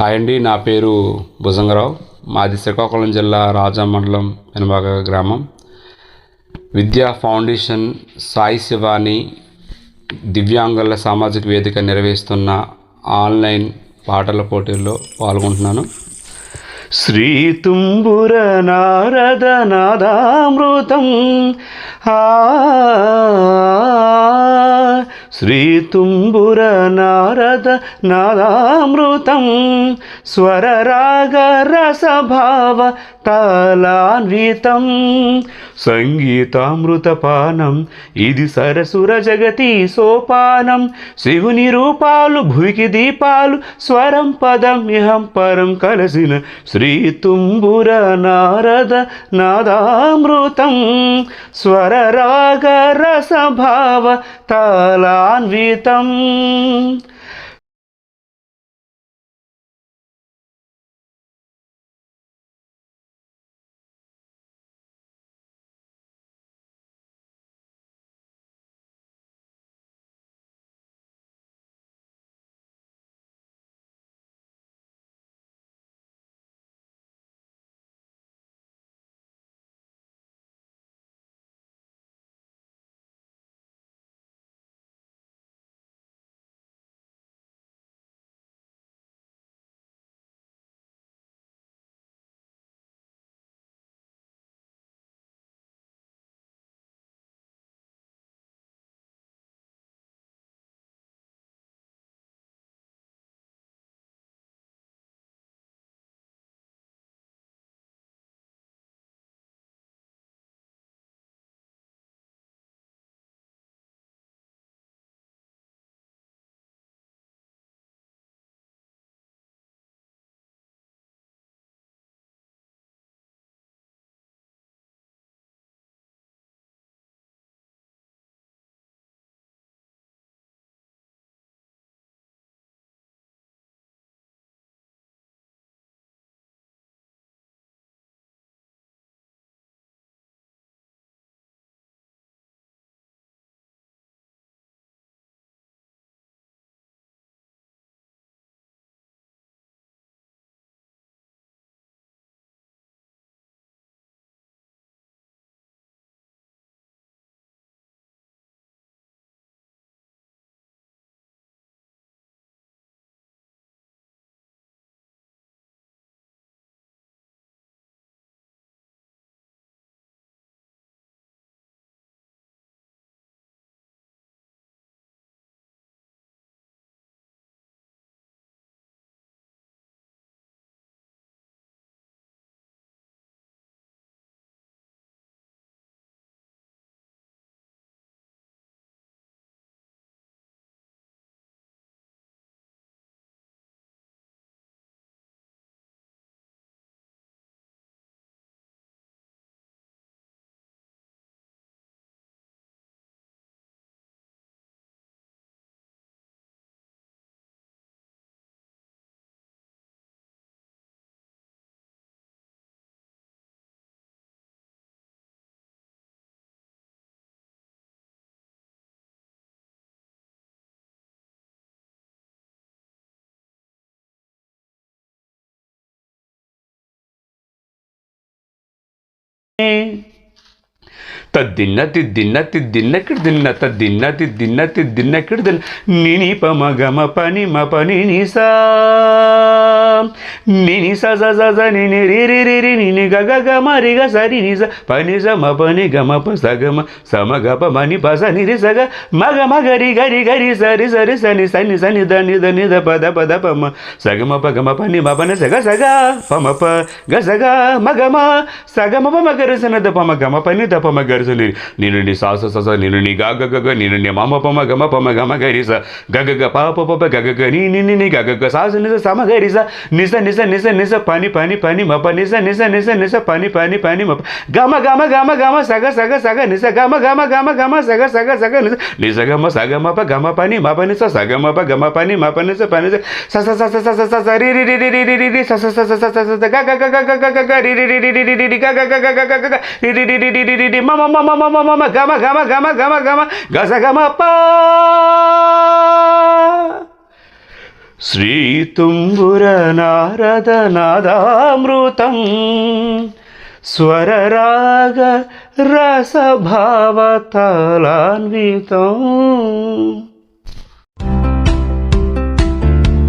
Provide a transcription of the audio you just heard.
Hi అండి నా పేరు భుజంగరావు. మాది శ్రీకాకుళం జిల్లా రాజా మండలం పెనబాగ గ్రామం. విద్యా ఫౌండేషన్ సాయి శివాని దివ్యాంగుల సామాజిక వేదిక నిర్వహిస్తున్న ఆన్లైన్ పాటల పోటీల్లో పాల్గొంటున్నాను. శ్రీ తుంబుర నారద నాదామృతం. ఆ శ్రీ తుంబుర నారద నాదామృతం స్వర రాగ రసభావ తాళాన్వితం సంగీతామృతపానం ఇది సరసుర జగతి సోపానం. శివుని రూపాలు భూకి దీపాలు స్వరం పదం ఇహం పరం కలసిన శ్రీ తుంబుర నారద నాదామృతం. స్వర రాగ రసభావ ஆன்வீதம் తద్దిన్న తిద్దిన్న తిద్దిన్నెక్కడి దిన్న తద్దిన్న తిద్దిన్న తిద్దిన్నెక్కడి దిన్న. నిని పమ గమ పని మ పని నిసా నిని స స స స నిని రి రి రి రి నిని గ గ గ మ రి గ స రి ని స పని స మ ప ని గ మ ప స గ మ స మ గ ప మ ని ప స ని రి స గ మ గ మ గ రి గ రి గ రి స రి స రి స ని స ని స ని ద ని ద ని ద ప ద ప ద ప మ స గ మ ప గ మ ప ని మ ప ని స గ స గ ప మ ప గ స గ మ గ మ స గ మ ప మ గ రి స న ద ప మ గ మ ప ని ద ప మ గ రి స ని నేను ని సా స స స నేను ని గ గ గ గ నేను ని మ మ ప మ గ మ ప మ గ మ గ రి స గ గ గ ప ప ప ప గ గ గ ని ని ని గ గ గ స స ని స స మ గ రి స ని స ని స నిజ నిజ ని పని పని ని ప నిజ నిజ నిజ మ పని పని స ని గమ గమ గమ ని సగ సగ ని ప గమ గమ గమ మ సగ సగ మ నిజ మ గ మ గ మ స గ స గ స గ ని స గ మ స స స స స స స రి రి రి రి రి రి రి రి స స స స స స స గ గ గ గ గ గ గ గ రి రి రి రి రి రి రి రి గ గ గ గ గ గ గ గ రి రి రి రి రి రి రి రి మ మ మ మ మ మ మ గమ గమ గమ గమ మ గ గ గ స గ మ ప శ్రీతుంబుర నారద నాదామృతం స్వరరాగ రసభావతలాన్వితం